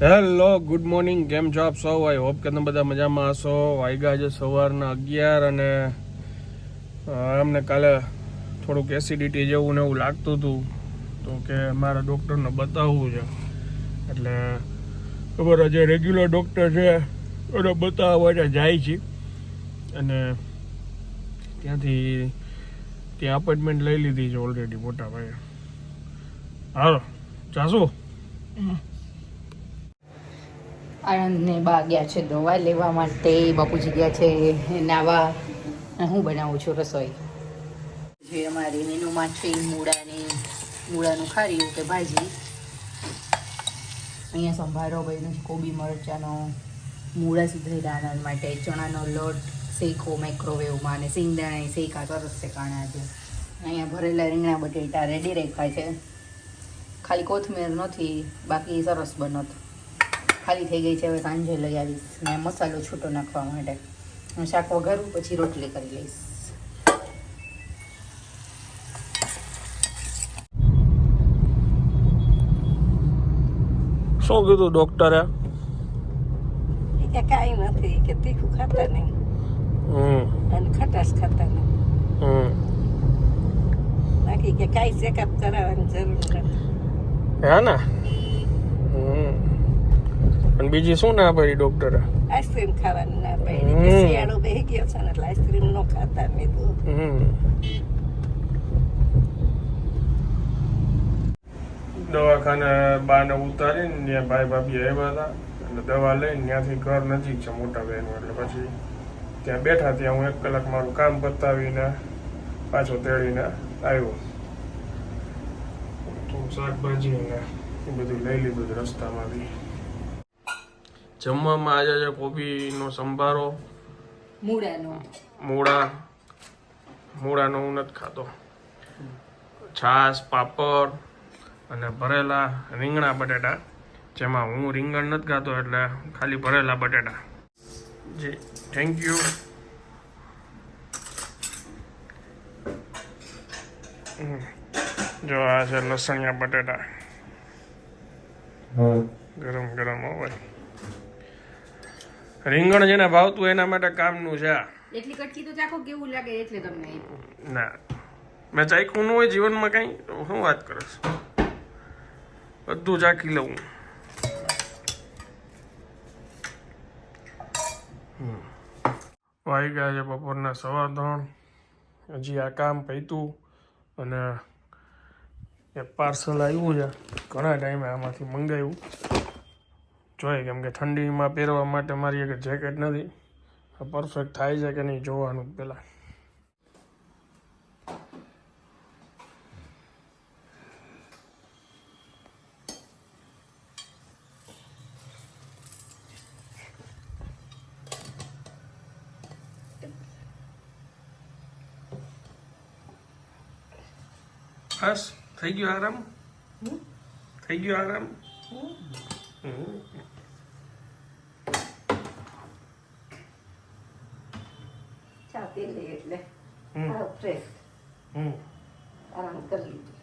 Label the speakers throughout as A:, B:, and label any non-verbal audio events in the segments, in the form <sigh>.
A: Hello good morning કેમ છો આપ સૌ? આઈ હોપ કે તમે બધા મજામાં હશો. વાગ્યા છે સવારના અગિયાર અને અમને કાલે થોડુંક એસિડિટી જેવું ને એવું લાગતું હતું. તો કે મારા ડૉક્ટરને બતાવવું છે. એટલે ખબર જે રેગ્યુલર ડૉક્ટર છે. એને બતાવવા જાય છે. અને ત્યાંથી ત્યાં અપોઇન્ટમેન્ટ લઈ લીધી છે ઓલરેડી મોટા ભાઈ હાલો, જાશું?
B: આનંદને બા ગયા છે દવા લેવા માટે બાપુજી ગયા છે નાવા. હું બનાવું છું રસોઈ. જે અમારી મેનુમાં છે મૂળાની, મૂળાનું ખારીયું કે ભાજી. અહીંયા સંભારો બન્યો કોબી, મરચાંનો મૂળા સુધરેલા આનંદ માટે, ચણાનો લોટ શેકો માઇક્રોવેવમાં અને સિંગદાણા શેકા સરસ છે કાણા છે. અહીંયા ભરેલા રીંગણા, બટેટા રેડી રાખ્યા છે. ખાલી કોથમીર નથી, બાકી સરસ બનત. ખાલી થઈ ગઈ છે હવે સાંજે લઈ આવીશ ને મસાલો છૂટો નાખવા માટે. હું શાક વઘારું પછી રોટલી કરી લઈશ.
A: શું કીધું ડૉક્ટરે
C: કે કાંઈ નથી કે તીખું ખાતા નહીં.
A: હમ.
C: અને ખટાશ ખાતા નહીં.
A: હમ.
C: બાકી કે કાંઈ ચેકઅપ કરાવવાની જરૂર નથી.
A: હે ને? હમ. અને બીજી શું ના પાડી ડૉક્ટરે
C: આઈસ્ક્રીમ ખાવાની ના પડી. શિયાળો બેહી ગયો છે ને એટલે આઈસ્ક્રીમ નો ખાતા મેં તો
A: હમ. દવાખાને બાને ઉતારીને ત્યાં ભાઈ ભાભી આવ્યા હતા એટલે દવા લઈને ત્યાંથી ઘર નજીક છે મોટા બહેનું એટલે પછી ત્યાં બેઠા ત્યાં હું એક કલાક મારું કામ પતાવીને પાછો તેડીને આવ્યો. તો શાકભાજી ને એ બધું લઈ લીધું રસ્તામાંથી. જમવામાં આજે છે કોબીનો સંભારો.
B: મૂળાનો.
A: મૂળા. મૂળાનો હું નથી ખાતો. છાશ પાપડ અને ભરેલા રીંગણા બટેટા જેમાં હું રીંગણ નથી ખાતો એટલે ખાલી ભરેલા બટેટા. જી થેન્ક યુ જો આ છે લસણિયા બટેટા. ગરમ ગરમ હોય રીંગણ જેને ભાવતું એના માટે કામનું છે
B: એટલી કટકી તો ચાખો કેવું લાગે એટલે તમને આપ્યું
A: ના. મેં ચાખ્યું ન હોય જીવનમાં કંઈ તો શું વાત કરીશ બધું ચાખી લઉં. હમ. વાગી ગયા છે બપોરના સવા ત્રણ. હજી આ કામ પૈતું અને એક પાર્સલ આવ્યું છે. ઘણા ટાઈમે આમાંથી મંગાવ્યું જોઈએ કેમ કે ઠંડીમાં પહેરવા માટે મારી એક જેકેટ નથી. પરફેક્ટ થાય છે કે નહીં જોવાનું પહેલાં. બસ થઈ ગયો આરામ? થઈ ગયો આરામ? હમ.
C: ચા પી લઈ એટલે ફ્રેશ આરામ કરી લીધું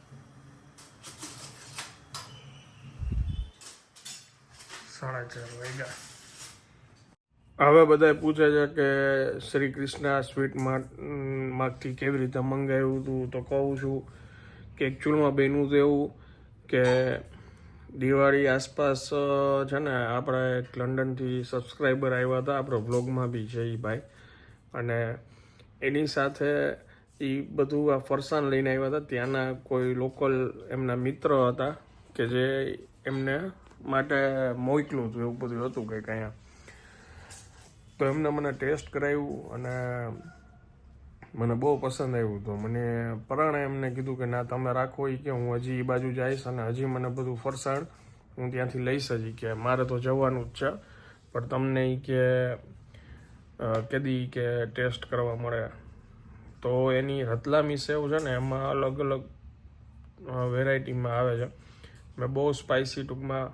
A: સાડા ચાર વાગ્યા હવે બધા પૂછે છે કે શ્રી કૃષ્ણ સ્વીટ માર્ટમાંથી કેવી રીતે મંગાવ્યું હતું તો કહું છું કે એકચ્યુઅલમાં બન્યું તો એવું કે દિવાળી આસપાસ છે ને આપણે લંડનથી સબસ્ક્રાઈબર આવ્યા હતા આપણો બ્લોગમાં બી છે એ ભાઈ અને એની સાથે એ બધું આ ફરસાણ લઈને આવ્યા હતા. ત્યાંના કોઈ લોકલ એમના મિત્ર હતા કે જે એમને માટે મોકલું હતું એવું બધું હતું કંઈક અહીંયા. તો એમને મને ટેસ્ટ કરાવ્યું અને મને બહુ પસંદ આવ્યું તો મને પરાણે એમને કીધું કે ના, તમે રાખો એ કે હું હજી એ બાજુ જઈશ અને હજી મને બધું ફરસાણ હું ત્યાંથી લઈશ હજી કે મારે તો જવાનું જ છે. પણ તમને એ કે કેદી કે ટેસ્ટ કરવા મળે. તો એની રતલામી સેવ છે ને, એમાં અલગ અલગ વેરાયટીમાં આવે છે. મેં બહુ સ્પાઇસી ટૂંકમાં,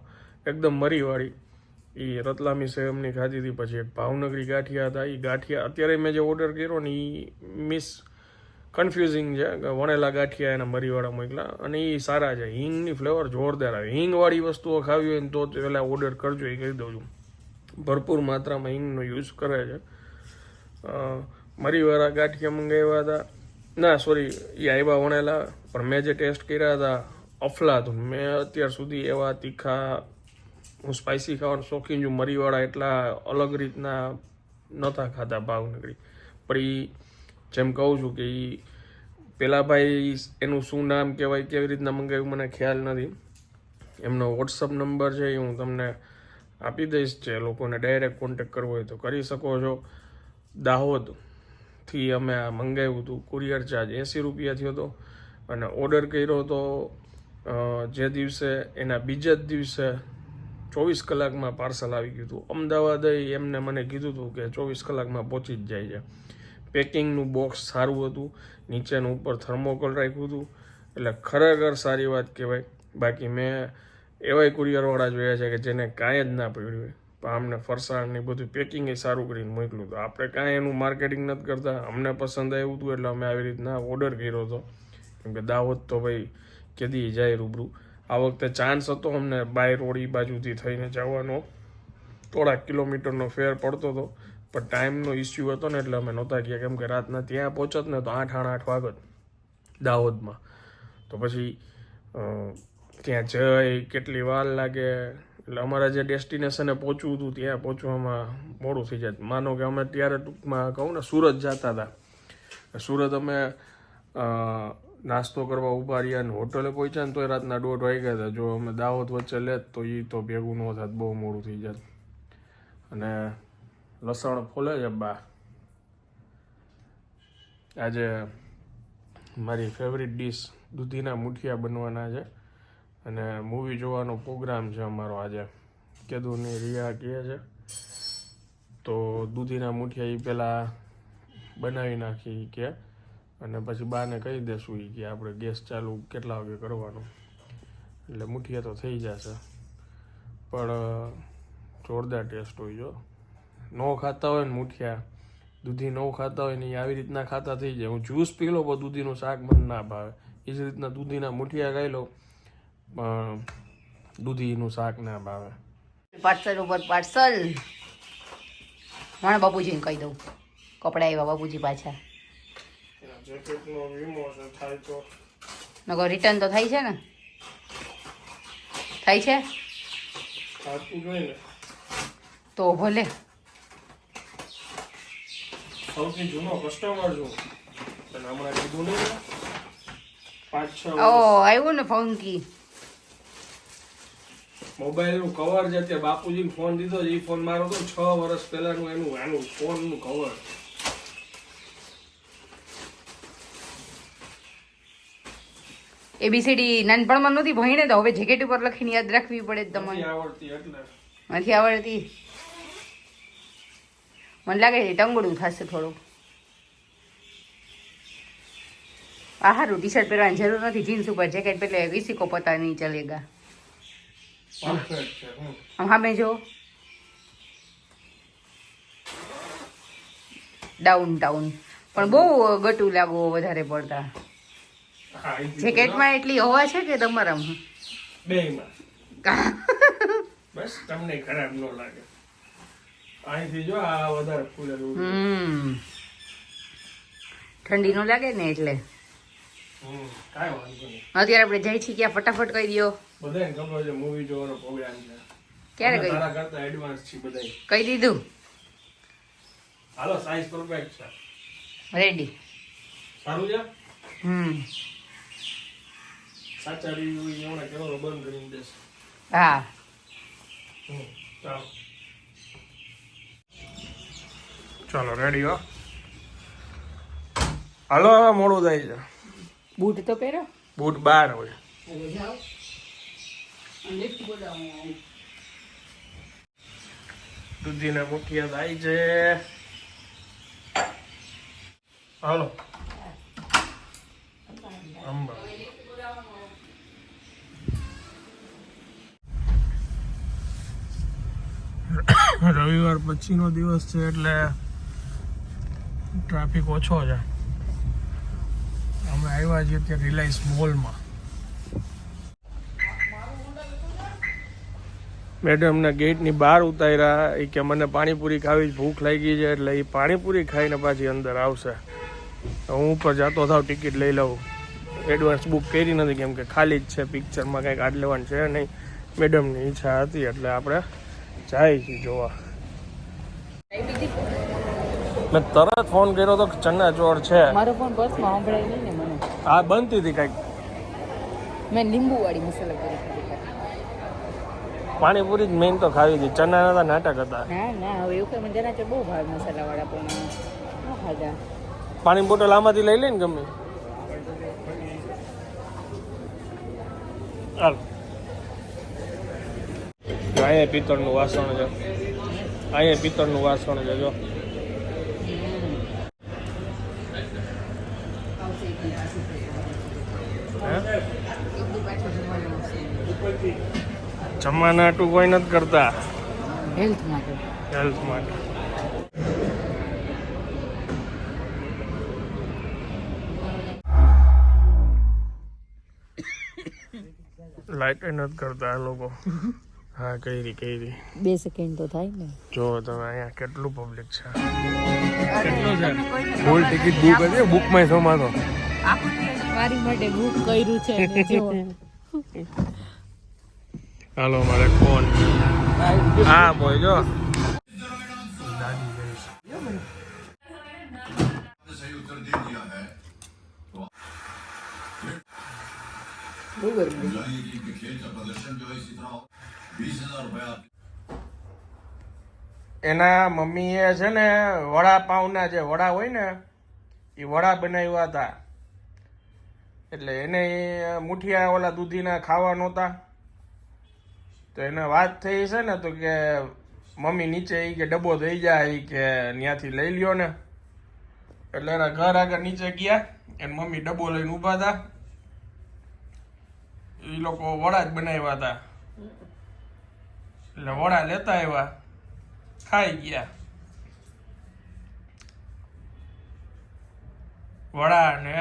A: એકદમ મરીવાળી. એ રતલામી સેવ એમની ખાધી હતી, પછી એક ભાવનગરી ગાંઠિયા હતા. એ ગાંઠિયા અત્યારે મેં જે ઓર્ડર કર્યો ને એ મિસ કન્ફ્યુઝિંગ છે વણેલા ગાંઠિયા એના મરીવાળા મોકલા. અને એ સારા છે. હિંગની ફ્લેવર જોરદાર આવે. હિંગવાળી વસ્તુઓ ખાવી હોય ને તો પહેલાં ઓર્ડર કરજો એ કહી દઉં છું. ભરપૂર માત્રામાં હિંગનો યુઝ કરે છે. મરીવાળા ગાંઠિયા મંગાવ્યા હતા. ના સોરી એ આવ્યા વણેલા, પણ મેં જે ટેસ્ટ કર્યા હતા અફલાતું મેં અત્યાર સુધી એવા તીખા, હું સ્પાઇસી ખાવાનું શોખીન છું. મરીવાળા એટલા અલગ રીતના નહોતા ખાતા ભાવનગરી પણ એ જેમ કહું છું કે એ પેલા ભાઈ એનું શું નામ કહેવાય, કેવી રીતના મંગાવ્યું મને ખ્યાલ નથી. એમનો વોટ્સઅપ નંબર છે, એ હું તમને આપી દઈશ. જે લોકોને ડાયરેક્ટ કોન્ટેક કરવો હોય તો કરી શકો છો. દાહોદથી અમે આ મંગાવ્યું હતું. કુરિયર ચાર્જ એંસી રૂપિયા થયો હતો. અને ઓર્ડર કર્યો હતો જે દિવસે એના બીજા જ દિવસે ચોવીસ કલાકમાં પાર્સલ આવી ગયું હતું. અમદાવાદ એમને મને કીધું હતું કે ચોવીસ કલાકમાં પહોંચી જ જાય છે. પેકિંગનું બોક્સ સારું હતું. નીચેનું ઉપર થર્મોકોલ રાખ્યું હતું. એટલે ખરેખર સારી વાત કહેવાય. બાકી મેં એવાય કુરિયરવાળા જોયા છે કે જેને કાંઈ જ ના પડ્યું હોય. અમને ફરસાણ ને બધું પેકિંગ એ સારું કરીને મોકલ્યું હતું. આપણે કાંઈ એનું માર્કેટિંગ નથી કરતા. અમને પસંદ આવ્યું હતું એટલે અમે આવી રીતના ઓર્ડર કર્યો હતો. કેમ કે દાહોદ તો ભાઈ કેદી જાય રૂબરૂ. આ વખતે ચાન્સ હતો અમને બાય રોડ એ બાજુથી થઈને જવાનો. થોડાક કિલોમીટરનો ફેર પડતો હતો. પણ ટાઈમનો ઇસ્યુ હતો ને એટલે અમે નહોતા ગયા. કેમ કે રાતના ત્યાં પહોંચત ને તો આઠ આઠ આઠ વાગત દાહોદમાં. તો પછી ત્યાં જઈ કેટલી વાર લાગે? એટલે અમારા જે ડેસ્ટિનેશને પહોંચવું હતું, ત્યાં પહોંચવામાં મોડું થઈ જાય. માનો કે અમે ત્યારે ટૂંકમાં કહું ને, સુરત જતા હતા. સુરત અમે નાસ્તો કરવા ઊભા રહ્યા ને હોટલે પહોંચ્યા ને તો એ રાતના દોઢ વાગ્યા હતા. જો અમે દાવત વચ્ચે લેત તો એ તો ભેગું ન થાત, બહુ મોડું થઈ જાત. અને લસણ ફોલે છે બા. આજે મારી ફેવરિટ ડીશ દૂધીના મુઠિયા બનવાના છે. અને મૂવી જોવાનો પ્રોગ્રામ છે અમારો આજે. કેદુની રિયા કહે છે, તો દૂધીના મુઠિયા એ પહેલાં બનાવી નાખી કે, અને પછી બાને કહી દેશું એ કે આપણે ગેસ ચાલુ કેટલા વાગે કરવાનું. એટલે મુઠિયા તો થઈ જશે. પણ જોરદાર ટેસ્ટ હોય જો. ન ખાતા હોય ને મુઠિયા, દૂધી ન ખાતા હોય ને એ આવી રીતના ખાતા થઈ જાય. હું જ્યુસ પી લો પણ દૂધીનું શાક મને ના ભાવે. એ જ રીતના દૂધીના મુઠિયા ખાઈ લો પણ દૂધીનું શાક ના ભાવે
B: પાર્સલ ઉપર પાર્સલ. મને બાપુજીને કહી દઉં. કપડાં આવ્યા બાપુજી પાછા. નકો રિટર્ન તો થાય છે ને? થાય છે?
A: થાતું જોઈએ ને
B: તો ભલે.
A: સૌથી જૂનો કસ્ટમર છું. હમણાં કીધું નહીં ને? પાંચ છ
B: ઓ આવ્યું ને ફંકી
A: મોબાઈલનું કવર જે તે બાપુજીને ફોન દીધો એ ફોન મારો તો છ વર્ષ પહેલાનું એનું આનું ફોનનું કવર
B: એબીસીડી નાનપણમાં નહોતી ભણીને તો હવે જેકેટ ઉપર લખીને યાદ રાખવી પડે તમને.
A: આવડતી એટલે.
B: નથી આવડતી. મને લાગે છે ટંગડું થશે થોડુંક. આ હારું ટી શર્ટ પહેરવાની જરૂર નથી. જીન્સ ઉપર જેકેટ પહેલે વિસિકો પતા નહીં ચલેગા
A: પરફેક્ટ છે હમ.
B: આમ સામે જો ડાઉન ટાઉન પણ બહુ ગટું લાગો વધારે પડતા.
A: હા,
B: જેકેટમાં એટલી હવા છે કે તમારામાં?
A: ના. <laughs> બસ તમને ખરાબ ન લાગે. અહીંથી જો આ વધારે ફૂલેલું
B: હમ. ઠંડી નો લાગે ને એટલે? અત્યારે આપણે જઈ છીએ ક્યાં ફટાફટ કહી દો
A: બધાને ખબર છે મૂવી જોવાનો પ્રોગ્રામ છે.
B: ક્યારે
A: અમે
B: કહી?
A: તારા કરતા એડવાન્સ છે બધાય.
B: કહી દીધું.
A: હાલો સાઈઝ પરફેક્ટ છે.
B: રેડી
A: સારું છે?
B: હમ.
A: સાચા રિવ્યુ એવડા કેવો બંધ કરીને દેશે.
B: હા.
A: હમ, ચાલો. ચાલો રેડી હો. હાલો મોડું થાય છે.
B: બૂટ તો પહેરો.
A: બૂટ બાર હોય. દૂધીના મુઠિયા થાય છે. હાલો. અંબા રવિવાર પછીનો દિવસ છે એટલે ટ્રાફિક ઓછો છે. અમે આવ્યા છીએ ત્યાં રિલાયન્સ મોલમાં. મેડમને ગેટની બહાર ઉતાર્યા એ કે મને પાણીપુરી ખાવી ભૂખ લાગી છે એટલે એ પાણીપુરી ખાઈને પાછી અંદર આવશે. હું ઉપર જતો થાવ ટિકિટ લઈ લઉં. એડવાન્સ બુક કરી નથી કેમ કે ખાલી જ છે પિક્ચરમાં કંઈક આડ લેવાનું છે નહીં. મેડમની ઈચ્છા હતી એટલે આપણે જાય છીએ જોવા. મેં તરત ફોન કર્યો તો કે ચોર છે.
B: મારો ફોન બસમાં સંભળાય નહીં ને મને.
A: આ બનતી હતી કાંઈક?
B: મેં લીંબુ વાળી મસાલા પૂરી
A: પાણીપુરી જ મેઇન તો ખાવી હતી ચના હતા નાટક હતા.
B: ના ના હવે એવું કઈ મને જરા બહુ ભાવે મસાલા વાળા પણ ખાધા.
A: પાણી બોટલ આમાંથી લઈ લે ને ગમે. હાલ. અહીંયા પિત્તળનું વાસણ છે. અહીંયા પિત્તળનું વાસણ છે જો હે? જમવાના આટું કોઈ નથી કરતા.
B: હેલ્થ માટે.
A: હેલ્થ માટે. લાઈટ નથી કરતા આ લોકો. હા કઈરી કઈરી
B: બે સેકન્ડ તો થાય ને.
A: જો તમે અહીંયા કેટલું પબ્લિક છે? કેટલું છે? ફૂલ ટિકિટ બુક હતી તો. આખું
B: મારી માટે બુક કર્યું છે <laughs> જો
A: હાલો, મારે ફોન. હા બોય જો. દાદી જઈશ
B: બહુ ગરમી
A: એના મમ્મીએ છે ને, વડાપાઉંના જે વડા હોય ને એ વડા બનાવ્યા હતા. એટલે એને મુઠિયા ઓલા દૂધીના ખાવા નહોતા. તો એને વાત થઈ છે ને તો કે મમ્મી નીચે એ કે ડબ્બો થઈ જાય કે ત્યાંથી લઈ લ્યો ને. એટલે એના ઘર આગળ નીચે ગયા એને મમ્મી ડબ્બો લઈને ઊભા હતા એ લોકો વડા જ બનાવ્યા હતા એટલે વડા લેતા આવ્યા, ખાઈ ગયા. વડા ને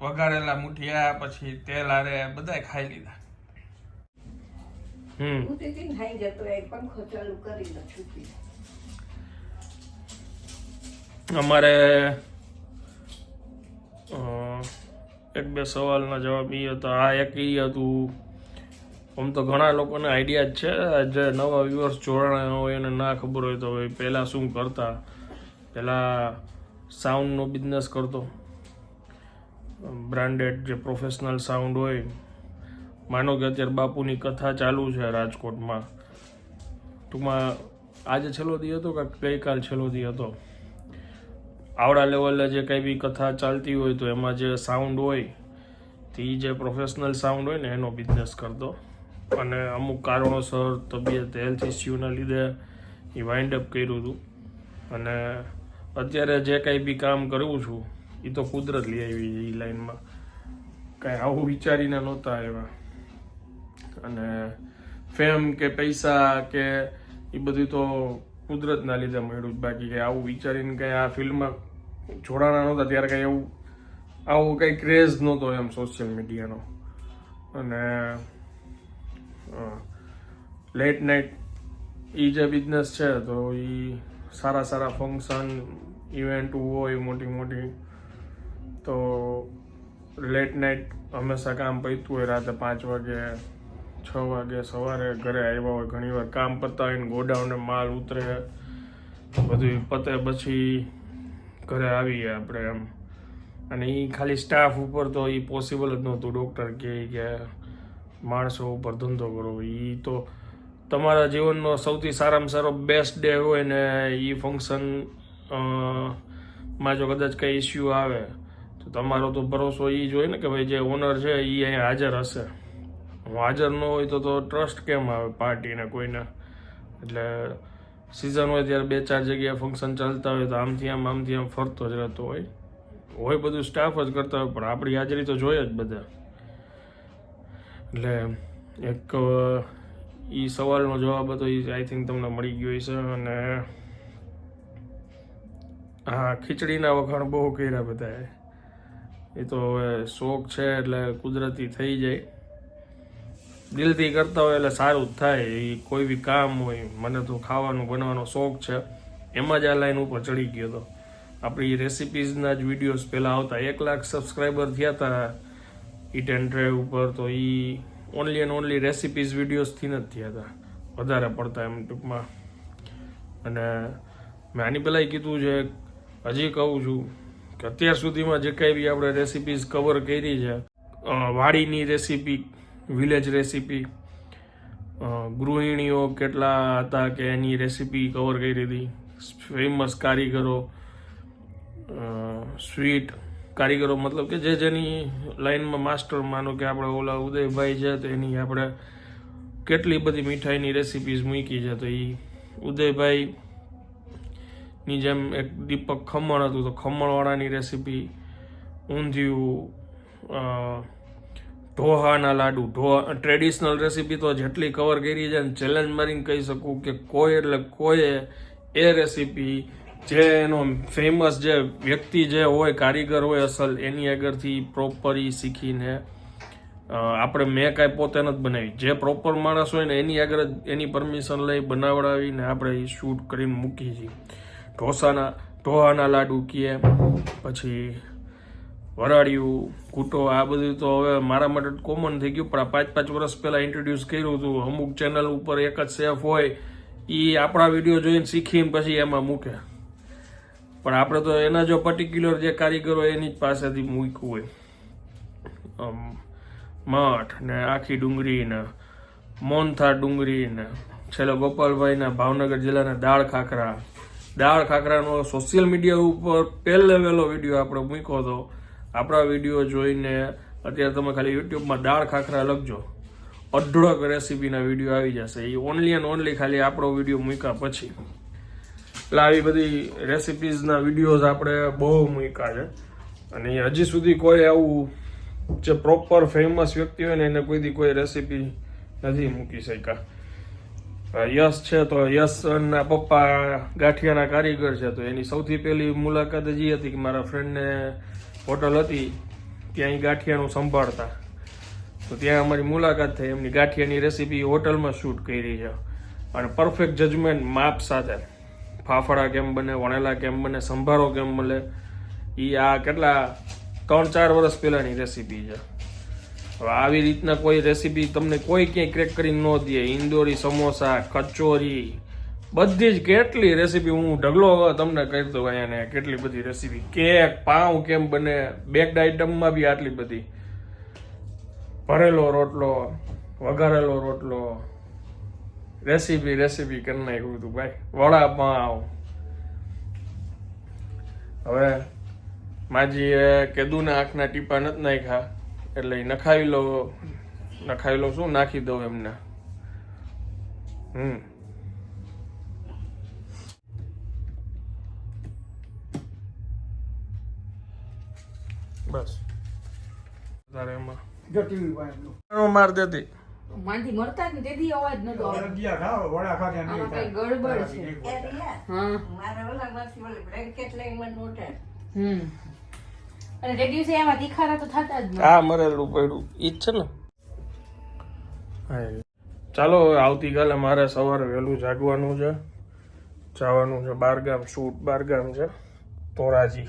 A: વઘારેલા મુઠિયા, પછી તેલ આરે બધાય ખાઈ લીધા.
C: હું જતો એક પંખો ચાલુ
A: અમારે એક બે સવાલના જવાબ એ હતા. આ એક એ હતું. આમ તો ઘણા લોકોને આઈડિયા જ છે જે નવા વ્યુઅર્સ જોડાણા હોય એને ના ખબર હોય તો ભાઈ પહેલાં શું કરતા? પહેલાં સાઉન્ડનો બિઝનેસ કરતો. બ્રાન્ડેડ જે પ્રોફેશનલ સાઉન્ડ હોય માનો કે અત્યારે બાપુની કથા ચાલુ છે રાજકોટમાં. ટૂંકમાં આજે છેલ્લો દી હતો કે ગઈકાલ છેલ્લો દી હતો? આવડા લેવલે જે કંઈ બી કથા ચાલતી હોય તો એમાં જે સાઉન્ડ હોય તે જે પ્રોફેશનલ સાઉન્ડ હોય ને એનો બિઝનેસ કરતો. અને અમુક કારણોસર તબિયત હેલ્થ ઇસ્યુના લીધે એ વાઇન્ડ અપ કર્યું હતું અને અત્યારે જે કંઈ બી કામ કરું છું એ તો કુદરત લઈ આવી એ લાઈનમાં કાંઈ આવું વિચારીને નહોતા આવ્યા. અને ફેમ કે પૈસા કે એ બધું તો કુદરતના લીધે મળ્યું. બાકી કંઈ આવું વિચારીને કંઈ આ ફિલ્ડમાં જોડાણા નહોતા, ત્યારે કંઈ એવું, આવું કંઈ ક્રેઝ નહોતો એમ સોશિયલ મીડિયાનો અને લેટ નાઇટ એ જે બિઝનેસ છે, તો એ સારા સારા ફંક્શન ઇવેન્ટ હોય, મોટી મોટી, તો લેટ નાઇટ હંમેશા કામ પૈતું હોય, રાતે પાંચ વાગે છ વાગે સવારે ઘરે આવ્યા હોય, ઘણીવાર કામ પતાવીને ગોડાઉને માલ ઉતરે. બધું પતે પછી ઘરે આવીએ આપણે એમ. અને એ ખાલી સ્ટાફ ઉપર તો એ પોસિબલ જ નહોતું. ડૉક્ટર કહે કે માણસો ઉપર ધંધો કરો. એ તો તમારા જીવનનો સૌથી સારામાં સારો બેસ્ટ ડે હોય ને એ ફંક્શનમાં જો કદાચ કંઈ ઇસ્યુ આવે, તો તમારો તો ભરોસો એ જ હોય ને કે ભાઈ જે ઓનર છે એ અહીંયા હાજર હશે. હાજર ન હોય તો તો ટ્રસ્ટ કેમ આવે પાર્ટીને કોઈને? એટલે સિઝન હોય ત્યારે બે ચાર જગ્યાએ ફંક્શન ચાલતા હોય તો આમથી આમ આમથી આમ ફરતો જ રહેતો હોય. હોય બધું સ્ટાફ જ કરતા હોય, પણ આપણી હાજરી તો જોઈએ જ બધા. એટલે એક એ સવાલનો જવાબ હતો એ આઈ થિંક તમને મળી ગયો છે અને હા, ખીચડીના વખાણ બહુ કર્યા બધાએ. એ તો હવે શોખ છે, એટલે કુદરતી થઈ જાય. દિલથી કરતા હોય એટલે સારું જ થાય. એ કોઈ બી કામ હોય, મને તો ખાવાનું, બનાવવાનો શોખ છે. એમાં જ આ લાઈન ઉપર ચડી ગયો હતો આપણી રેસિપીઝના જ વિડીયોઝ પહેલાં આવતા. એક લાખ સબસ્ક્રાઈબર થયા હતા ઇટ એન્ડ ડ્રાઈવ ઉપર તો એ ઓનલી એન્ડ ઓનલી રેસિપીઝ વિડીયોઝથી જ થયા હતા વધારે પડતા એમ ટૂંકમાં. અને મેં આની પહેલાંય કીધું છે, હજી કહું છું કે અત્યાર સુધીમાં જે કાંઈ બી આપણે રેસિપીઝ કવર કરી છે વાડીની રેસીપી વિલેજ રેસીપી ગૃહિણીઓ કેટલા હતા કે એની રેસીપી કવર કરી હતી? ફેમસ કારીગરો સ્વીટ કારીગરો, મતલબ કે જે જેની લાઈનમાં માસ્ટર માનો કે આપણે ઓલા ઉદયભાઈ છે, તો એની આપણે કેટલી બધી મીઠાઈની રેસીપીઝ મૂકી છે, તો એ ઉદયભાઈ ની જેમ એક દીપક ખમણ હતું, તો ખમણવાળાની રેસીપી ઊંધિયું ઢોહાના લાડુ, ઢોહા ટ્રેડિશનલ રેસીપી તો જેટલી કવર કરી છે ચેલેન્જ મારીને કહી શકું કે કોઈ એટલે કોઈએ એ રેસીપી જે એનો ફેમસ જે વ્યક્તિ જે હોય, કારીગર હોય અસલ, એની આગળથી પ્રોપર એ શીખીને આપણે મેં કાંઈ પોતે નથી બનાવી. જે પ્રોપર માણસ હોય ને એની આગળ એની પરમિશન લઈ બનાવડાવીને આપણે એ શૂટ કરીને મૂકી છીએ. ઢોસાના, ઢોહાના લાડુ કીએ, પછી વરાળિયું, કૂટો, આ બધું તો હવે મારા માટે કોમન થઈ ગયું. પણ આ પાંચ પાંચ વર્ષ પહેલાં ઇન્ટ્રોડ્યુસ કર્યું હતું. અમુક ચેનલ ઉપર એક જ શેફ હોય એ આપણા વીડિયો જોઈને શીખીને પછી એમાં મૂકે. પણ આપણે તો એના જો પર્ટિક્યુલર જે કારીગરો એની જ પાસેથી મૂક્યું હોય. મઠ ને આખી ડુંગળી ને મોનથા ડુંગળી છેલ્લે ગોપાલભાઈના ભાવનગર જિલ્લાના દાળ ખાખરા. દાળ ખાખરાનો સોશિયલ મીડિયા ઉપર પહેલ લેવેલો વીડિયો આપણે મૂક્યો હતો. આપણા વીડિયો જોઈને અત્યારે તમે ખાલી યુટ્યુબમાં દાળ ખાખરા લખજો. અઢળક રેસીપીના વીડિયો આવી જશે. એ ઓનલી એન્ડ ઓનલી ખાલી આપણો વીડિયો મૂક્યા પછી. એટલે આવી બધી રેસિપીઝના વિડીયોઝ આપણે બહુ મૂક્યા છે. અને હજી સુધી કોઈ આવું જે પ્રોપર ફેમસ વ્યક્તિ હોય ને એને કોઈથી કોઈ રેસીપી નથી મૂકી શક્યા. યશ છે તો યશના પપ્પા ગાંઠિયાના કારીગર છે. તો એની સૌથી પહેલી મુલાકાત જ એ હતી કે મારા ફ્રેન્ડને હોટલ હતી, ત્યાં ગાંઠિયાનું સંભાળતા. તો ત્યાં અમારી મુલાકાત થઈ, એમની ગાંઠિયાની રેસીપી હોટલમાં શૂટ કરી છે. અને પરફેક્ટ જજમેન્ટ માપ સાથે. ફાફડા કેમ બને, વણેલા કેમ બને, સંભારો કેમ મળે એ આ કેટલા ત્રણ ચાર વર્ષ પહેલાંની રેસીપી છે. હવે આવી રીતના કોઈ રેસીપી તમને કોઈ ક્યાંય ક્રેક કરીને ન દે. ઇન્દોરી સમોસા, કચોરી બધી જ કેટલી રેસીપી હું ઢગલો તમને કહી દઉં અહીંયા કેટલી બધી રેસીપી કેક, પાઉં કેમ બને બેકડ આઈટમમાં બી આટલી બધી. ભરેલો રોટલો, વઘારેલો રોટલો. રેસીપી રેસીપી કરી નાખ્યું હતું ભાઈ. વડાપાઉં. હવે માજીએ કીધું ને આંખના ટીપા નથી નાખ્યા, એટલે નખાવી લો નખાવી લો શું? નાખી દઉં એમને. હમ. બસ. તારે એમાં.
D: જો ટીવી પર
A: એનો માર દેતી.
B: માંથી મળતા ને તેથી અવાજ નતો
D: વડા ખાધા નહીં
B: કઈ ગડબડ છે. હા.
C: મારા ઓલામાંથી ઓલી બ્લેન્કેટ લઈને મને ઉઠે.
B: હમ. અને તે દિવસે એમાં તીખારા તો થતા જ
A: આ મરેલું પડ્યું. ઈ જ છે ને. હા એ. ચાલો હવે આવતીકાલે મારે સવારે વહેલું જાગવાનું છે. જવાનું છે બારગામ શૂટ બારગામ છે. ધોરાજી